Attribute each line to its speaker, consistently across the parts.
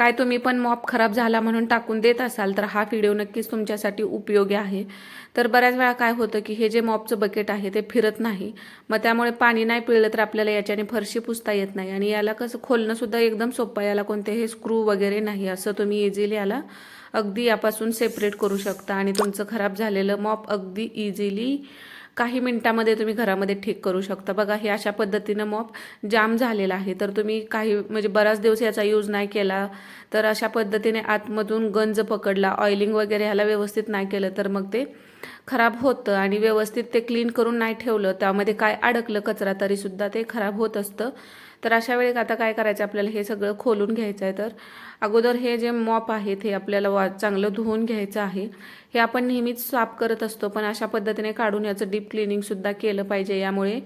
Speaker 1: काय तुम्ही पण मॉप खराब झाला म्हणून टाकून देत असाल तर हा व्हिडिओ नक्कीच तुमच्यासाठी उपयोगी आहे. तर बऱ्याच वेळा काय होतं की हे जे मॉपचं बकेट आहे ते फिरत नाही. मग त्यामुळे पाणी नाही पिळलं तर आपल्याला याच्याने फरशी पुसता येत नाही. आणि याला कसं खोलणंसुद्धा एकदम सोपं आहे. याला कोणतेही स्क्रू वगैरे नाही. असं तुम्ही इझिली याला अगदी यापासून सेपरेट करू शकता. आणि तुमचं खराब झालेलं मॉप अगदी इझिली काही मिनटामध्ये तुम्ही घरामध्ये ठीक करू शकता. बघा हे अशा पद्धतीनं मॉप जाम झालेला आहे. तर तुम्ही काही म्हणजे बराच दिवस याचा यूज नाही केला. तर अशा पद्धतीने आतमधून गंज पकडला ऑइलिंग वगैरे ह्याला व्यवस्थित नाही केलं तर मग ते खराब होतं. आणि व्यवस्थित ते क्लीन करून नाही ठेवलं त्यामध्ये काय अडकलं कचरा तरीसुद्धा ते खराब होत असतं. तर अशा वेळी आता काय करायचं? आपल्याला हे सगळं खोलून घ्यायचं आहे तर अगोदर हे जे मॉप आहेत हे आपल्याला वा चांगलं धुवून घ्यायचं आहे. हे आपण नेहमीच साफ करत असतो पण अशा पद्धतीने काढून याचं डीप क्लिनिंगसुद्धा केलं पाहिजे. यामुळे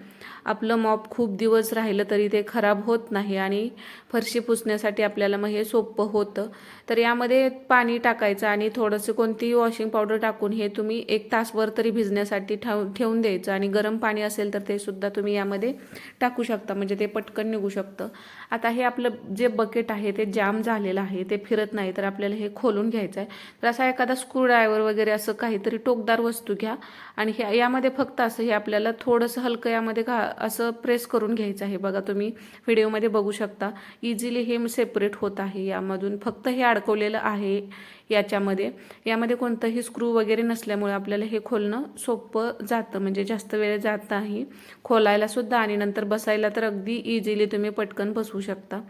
Speaker 1: आपलं मॉप खूप दिवस राहिलं तरी ते खराब होत नाही आणि फरशी पुसण्यासाठी आपल्याला मग हे सोपं होतं. तर यामध्ये पाणी टाकायचं आणि थोडंसं कोणतीही वॉशिंग पावडर टाकून हे तुम्ही एक तासभर तरी भिजण्यासाठी ठेव ठेवून द्यायचं आणि गरम पाणी असेल तर ते सुद्धा तुम्ही यामध्ये टाकू शकता म्हणजे ते पटकन निघू शकतं. आता हे आपलं जे बकेट आहे ते जाम झालेलं आहे ते फिरत नाही तर आपल्याला हे खोलून घ्यायचं आहे. तर असा एखादा स्क्रूड्रायव्हर वगैरे असं काहीतरी टोकदार वस्तू घ्या आणि हे यामध्ये फक्त असं हे आपल्याला थोडंसं हलकं यामध्ये घा असं प्रेस करून घ्यायचं आहे. बघा तुम्ही व्हिडिओमध्ये बघू शकता. इझिली हे सेपरेट होत आहे. यामधून फक्त हे अडकवलेलं आहे. याच्यामध्ये. यामध्ये कोणतंही स्क्रू वगैरे नसल्यामुळे आपल्याला हे खोलणं सोपं जातं. म्हणजे जास्त वेळ जात नाही. खोलायलासुद्धा आणि नंतर बसायला तर अगदी इझिली तुम्ही पटकन बसवू शकता.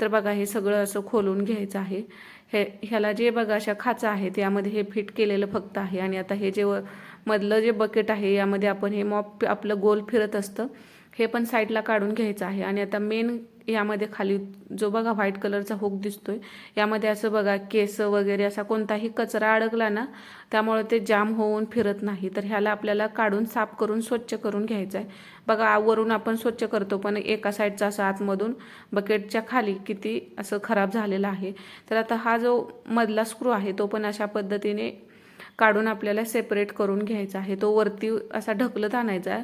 Speaker 1: तर बघा हे सगळं असं खोलून घ्यायचं आहे. हे ह्याला जे बघा अशा खाचा आहेत. यामध्ये हे फिट केलेलं फक्त आहे. आणि आता हे जे मधलं जे बकेट आहे यामध्ये आपण हे मॉप आपलं गोल फिरत असतं. हे पण साईडला काढून घ्यायचं आहे. आणि आता मेन यामध्ये खाली जो बघा व्हाईट कलरचा हुक दिसतोय. यामध्ये असं बघा केस वगैरे असा कोणताही कचरा अडकला ना त्यामुळे ते जाम होऊन फिरत नाही. तर ह्याला आपल्याला काढून साफ करून स्वच्छ करून घ्यायचं आहे बघा वरून आपण स्वच्छ करतो पण एका साईडचा असं आतमधून बकेटच्या खाली किती असं खराब झालेलं आहे. तर आता हा जो मधला स्क्रू आहे तो पण अशा पद्धतीने काढून आपल्याला सेपरेट करून घ्यायचा आहे. तो वरती असा ढकलत आणायचा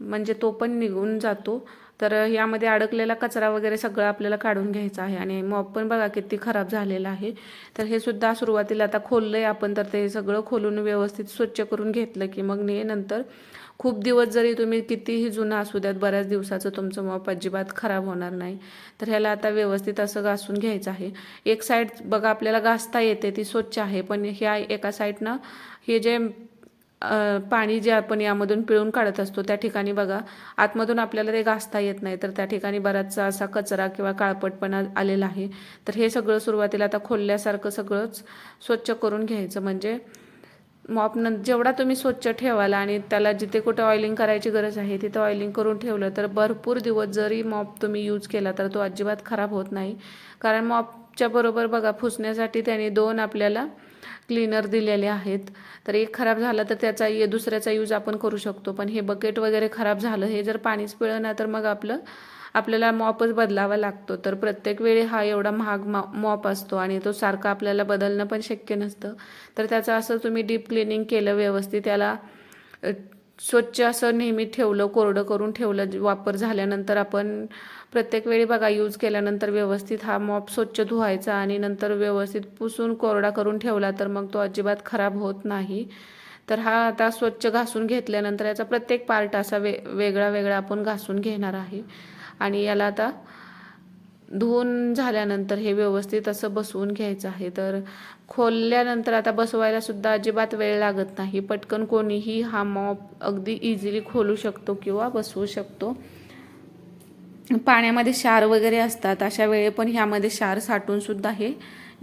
Speaker 1: म्हणजे तो पण निघून जातो. तर यामध्ये अडकलेला कचरा वगैरे सगळं आपल्याला काढून घ्यायचा आहे आणि मॉप पण बघा किती खराब झालेला आहे. तर हे सुद्धा सुरुवातीला आता खोललं आहे आपण तर ते सगळं खोलून व्यवस्थित स्वच्छ करून घेतलं की मग ने नंतर खूप दिवस जरी तुम्ही कितीही जुना असू द्यात बऱ्याच दिवसाचं तुमचं मॉप अजिबात खराब होणार नाही. तर ह्याला आता व्यवस्थित असं घासून घ्यायचं आहे. एक साईड बघा आपल्याला घासता येते ती स्वच्छ आहे पण ह्या एका साईडनं हे जे पाणी जे आपण यामधून पिळून काढत असतो त्या ठिकाणी बघा आतमधून आपल्याला ते घासता येत नाही. तर त्या ठिकाणी बराचसा असा कचरा किंवा काळपटपणा आलेला आहे. तर हे सगळं सुरुवातीला आता खोलल्यासारखं सगळंच स्वच्छ करून घ्यायचं. म्हणजे मॉप न जेवढा तुम्ही स्वच्छ ठेवाल आणि त्याला जिथे कुठे ऑइलिंग करायची गरज आहे तिथं ऑइलिंग करून ठेवलं तर भरपूर दिवस जरी मॉप तुम्ही यूज केला तर तो अजिबात खराब होत नाही. कारण मॉपच्या बरोबर बघा फुसण्यासाठी त्याने दोन आपल्याला क्लीनर दिलेले आहेत. तर एक खराब झाला तर त्याचा दुसऱ्याचा यूज आपण करू शकतो. पण हे बकेट वगैरे खराब झालं हे जर पाणीच पिळलं ना तर मग आपलं आपल्याला मॉपच बदलावा लागतो. तर प्रत्येक वेळी हा एवढा महाग मॉप असतो आणि तो सारखा आपल्याला बदलणं पण शक्य नसतं. तर त्याचं असं तुम्ही डीप क्लिनिंग केलं व्यवस्थित त्याला स्वच्छ असं नेहमी ठेवलं कोरडं करून ठेवलं वापर झाल्यानंतर आपण प्रत्येक वेळी बघा यूज केल्यानंतर व्यवस्थित हा मॉप स्वच्छ धुवायचा आणि नंतर व्यवस्थित पुसून कोरडा करून ठेवला तर मग तो अजिबात खराब होत नाही. तर हा आता स्वच्छ घासून घेतल्यानंतर याचा प्रत्येक पार्ट असा वे वेगळा वेगळा आपण घासून घेणार आहे. आणि याला आता धुवून झाल्यानंतर हे व्यवस्थित असं बसवून घ्यायचं आहे. तर खोलल्यानंतर आता बसवायला सुद्धा अजिबात वेळ लागत नाही. पटकन कोणीही हा मॉप अगदी इझिली खोलू शकतो किंवा बसवू शकतो. पाण्यामध्ये क्षार वगैरे असतात अशा वेळे पण ह्यामध्ये क्षार साठून सुद्धा हे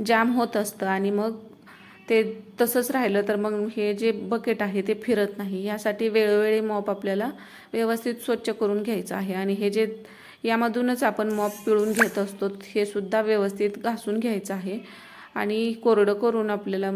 Speaker 1: जाम होत असतं आणि मग ते तसंच राहिलं तर मग हे जे बकेट आहे ते फिरत नाही. यासाठी वेळोवेळी मॉप आपल्याला व्यवस्थित स्वच्छ करून घ्यायचं आहे. आणि हे जे यामधूनच आपण मॉप पिळून घेत असतो. हे सुद्धा व्यवस्थित घासून घ्यायचं आहे. आणि कोरडं करून आपल्याला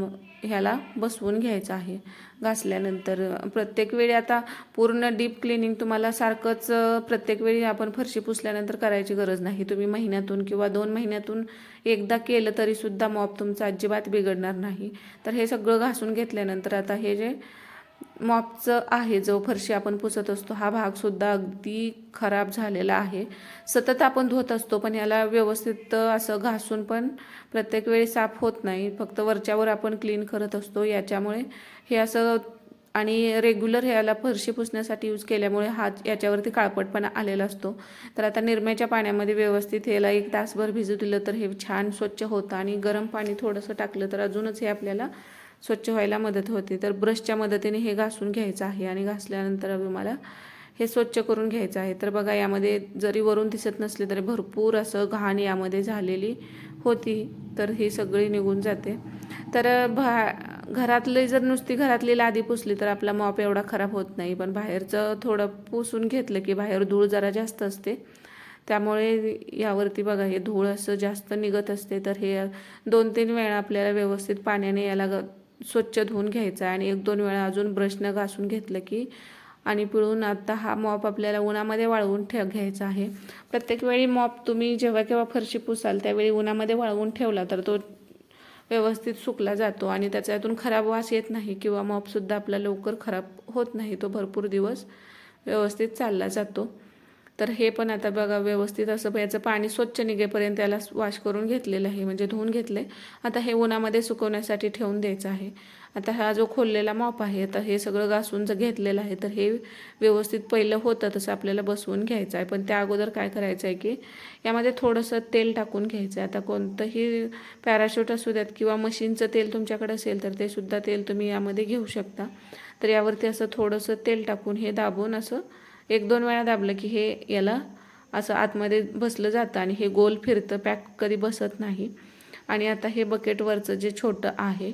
Speaker 1: ह्याला बसवून घ्यायचं आहे. घासल्यानंतर प्रत्येक वेळी आता पूर्ण डीप क्लिनिंग तुम्हाला सारखंच प्रत्येक वेळी आपण फरशी पुसल्यानंतर करायची गरज नाही. तुम्ही महिन्यातून किंवा दोन महिन्यातून एकदा केलं तरीसुद्धा मॉप तुमचा अजिबात बिघडणार नाही. तर हे सगळं घासून घेतल्यानंतर आता हे जे मॉपचं आहे जो फरशी आपण पुसत असतो हा भागसुद्धा अगदी खराब झालेला आहे. सतत आपण धुत असतो पण याला व्यवस्थित असं घासून पण प्रत्येक वेळी साफ होत नाही. फक्त वरच्यावर आपण क्लीन करत असतो याच्यामुळे हे असं आणि रेग्युलर ह्याला फरशी पुसण्यासाठी यूज केल्यामुळे हा याच्यावरती काळपटपणा आलेला असतो. तर आता निरम्याच्या पाण्यामध्ये व्यवस्थित ह्याला एक तासभर भिजू दिलं तर हे छान स्वच्छ होतं आणि गरम पाणी थोडंसं टाकलं तर अजूनच हे आपल्याला स्वच्छ व्हायला मदत होते. तर ब्रशच्या मदतीने हे घासून घ्यायचं आहे आणि घासल्यानंतर मला हे स्वच्छ करून घ्यायचं आहे. तर बघा यामध्ये जरी वरून दिसत नसले तरी भरपूर असं घाण यामध्ये झालेली होती. तर ही सगळी निघून जाते. तर भा घरातले जर नुसती घरातली लादी पुसली तर आपला मॉप एवढा खराब होत नाही. पण बाहेरचं थोडं पुसून घेतलं की बाहेर धूळ जरा जास्त असते. त्यामुळे यावरती बघा हे धूळ असं जास्त निघत असते. तर हे दोन तीन वेळा आपल्याला व्यवस्थित पाण्याने याला स्वच्छ धुवून घ्यायचा आणि एक दोन वेळा अजून ब्रशनं घासून घेतलं की आणि पिळून आता हा मॉप आपल्याला उन्हामध्ये वाळवून ठेव घ्यायचा आहे. प्रत्येक वेळी मॉप तुम्ही जेव्हा केव्हा फरशी पुसाल त्यावेळी उन्हामध्ये वाळवून ठेवला तर तो व्यवस्थित सुकला जातो. आणि त्याच्यातून खराब वास येत नाही किंवा मॉपसुद्धा आपला लवकर खराब होत नाही. तो भरपूर दिवस व्यवस्थित चालला जातो. तर हे पण आता बघा व्यवस्थित असं याचं पाणी स्वच्छ निघेपर्यंत त्याला वॉश करून घेतलेलं आहे. म्हणजे धुवून घेतले आता हे उन्हामध्ये सुकवण्यासाठी ठेवून द्यायचं आहे. आता हा जो खोललेला मॉप आहे आता हे सगळं घासून जर घेतलेलं आहे तर हे व्यवस्थित पहिलं होतं तसं आपल्याला बसवून घ्यायचं आहे. पण त्या अगोदर काय करायचं आहे की यामध्ये थोडंसं तेल टाकून घ्यायचं आहे. आता कोणतंही पॅराशूट असू द्यात किंवा मशीनचं तेल तुमच्याकडे असेल तर ते सुद्धा तेल तुम्ही यामध्ये घेऊ शकता. तर यावरती असं थोडंसं तेल टाकून हे दाबून असं एक दोन वेळा दाबलं की हे याला असं आतमध्ये बसलं जातं आणि हे गोल फिरतं पॅक कधी बसत नाही. आणि आता हे बकेटवरचं जे छोटं आहे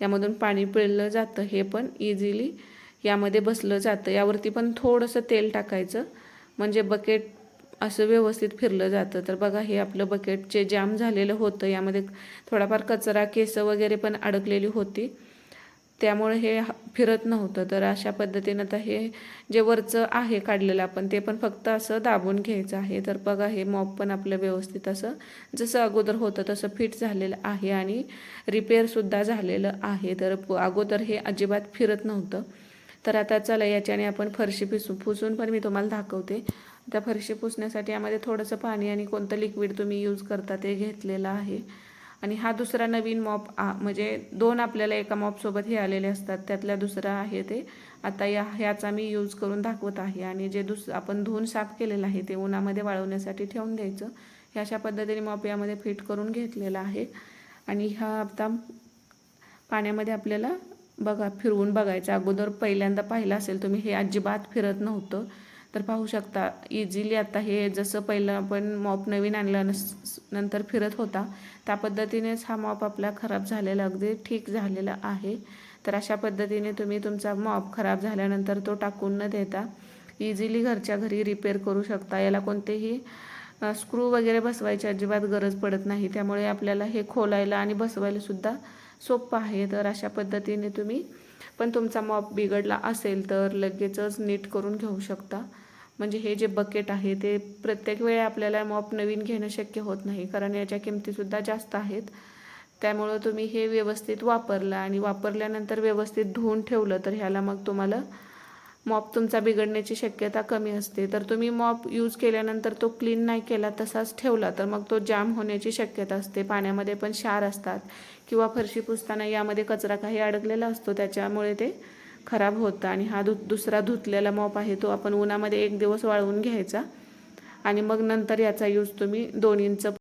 Speaker 1: यामधून पाणी पिळलं जातं हे पण इझिली यामध्ये बसलं जातं. यावरती पण थोडंसं तेल टाकायचं. म्हणजे बकेट असं व्यवस्थित फिरलं जातं. तर बघा हे आपलं बकेटचे जाम झालेलं होतं. यामध्ये थोडाफार कचरा केस वगैरे पण अडकलेली होती. त्यामुळे हे फिरत नव्हतं. तर अशा पद्धतीनं तर हे जे वरचं आहे काढलेलं आपण ते पण फक्त असं दाबून घ्यायचं आहे. तर बघा हे मॉप पण आपलं व्यवस्थित असं जसं अगोदर होतं तसं फिट झालेलं आहे आणि रिपेअरसुद्धा झालेलं आहे. तर अगोदर हे अजिबात फिरत नव्हतं. तर आता चला याच्याने आपण फरशी पिसू पुसून पण मी तुम्हाला दाखवते. त्या फरशी पुसण्यासाठी यामध्ये थोडंसं पाणी आणि कोणतं लिक्विड तुम्ही यूज करता ते घेतलेलं आहे. आणि हा दुसरा नवीन मॉप म्हणजे दोन आपल्याला एका मॉपसोबत हे आलेले असतात. त्यातल्या दुसरा आहे ते. आता या ह्याचा मी यूज करून दाखवत आहे. आणि जे दुस आपण धुवून साफ केलेलं आहे ते उन्हामध्ये वाळवण्यासाठी ठेवून द्यायचं. हे अशा पद्धतीने मॉप यामध्ये फिट करून घेतलेला आहे. आणि हा आता पाण्यामध्ये आपल्याला बघा फिरवून बघायचं. अगोदर पहिल्यांदा पाहिलं असेल तुम्ही हे अजिबात फिरत नव्हतं. तर पाहू शकता इझिली आता हे जसं पहिलं आपण मॉप नवीन आणलं नंतर फिरत होता त्या पद्धतीनेच हा मॉप आपला खराब झालेला अगदी ठीक झालेला आहे. तर अशा पद्धतीने तुम्ही तुमचा मॉप खराब झाल्यानंतर तो टाकून न देता इझिली घरच्या घरी रिपेअर करू शकता. याला कोणतेही स्क्रू वगैरे बसवायची अजिबात गरज पडत नाही. त्यामुळे आपल्याला हे खोलायला आणि बसवायला सुद्धा सोपं आहे. तर अशा पद्धतीने तुम्ही पण तुमचा मॉप बिघडला असेल तर लगेचच नीट करून घेऊ शकता. म्हणजे हे जे बकेट आहे ते प्रत्येक वेळी आपल्याला मॉप नवीन घेणं शक्य होत नाही. कारण याच्या किमतीसुद्धा जास्त आहेत. त्यामुळं तुम्ही हे व्यवस्थित वापरलं आणि वापरल्यानंतर व्यवस्थित धुवून ठेवलं तर ह्याला मग तुम्हाला मॉप तुमचा बिघडण्याची शक्यता कमी असते. तर तुम्ही मॉप यूज केल्यानंतर तो क्लीन नाही केला तसाच ठेवला तर मग तो जाम होण्याची शक्यता असते. पाण्यामध्ये पण क्षार असतात किंवा फरशी पुसताना यामध्ये कचरा काही अडकलेला असतो त्याच्यामुळे ते खराब होता आणि हा धु दुसरा धुतलेला मॉप आहे तो आपण उन्हामध्ये एक दिवस वाळवून घ्यायचा. आणि मग नंतर याचा यूज तुम्ही दोन इंच